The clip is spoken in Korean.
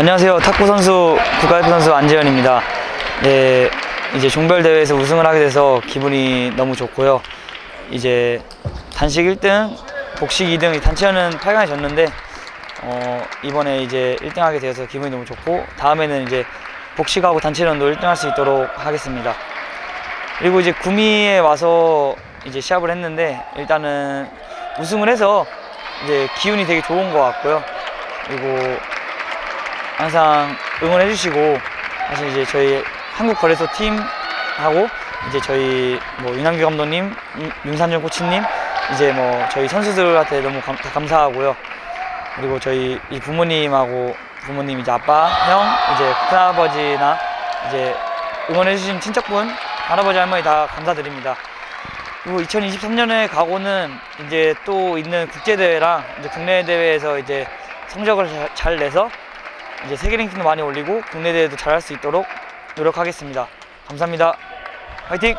안녕하세요. 탁구 선수 국가대표 선수 안재현입니다. 네, 이제 종별 대회에서 우승을 하게 돼서 기분이 너무 좋고요. 이제 단식 1등, 복식 2등, 단체전은 8강에 졌는데 어, 이번에 이제 1등 하게 되어서 기분이 너무 좋고 다음에는 이제 복식하고 단체전도 1등 할 수 있도록 하겠습니다. 그리고 이제 구미에 와서 이제 시합을 했는데 일단은 우승을 해서 이제 기운이 되게 좋은 것 같고요. 그리고 항상 응원해 주시고 사실 이제 저희 한국 거래소 팀하고 이제 저희 뭐 윤한규 감독님, 윤- 윤산준 코치님 이제 뭐 저희 선수들한테 너무 감, 다 감사하고요. 그리고 저희 이 부모님하고 부모님 이제 아빠, 형, 이제 큰아버지나 이제 응원해 주신 친척분, 할아버지 할머니 다 감사드립니다. 그리고 2023년에 가고는 이제 또 있는 국제 대회랑 이제 국내 대회에서 이제 성적을 잘, 잘 내서 이제 세계 랭킹도 많이 올리고 국내 대회도 잘할 수 있도록 노력하겠습니다. 감사합니다. 화이팅!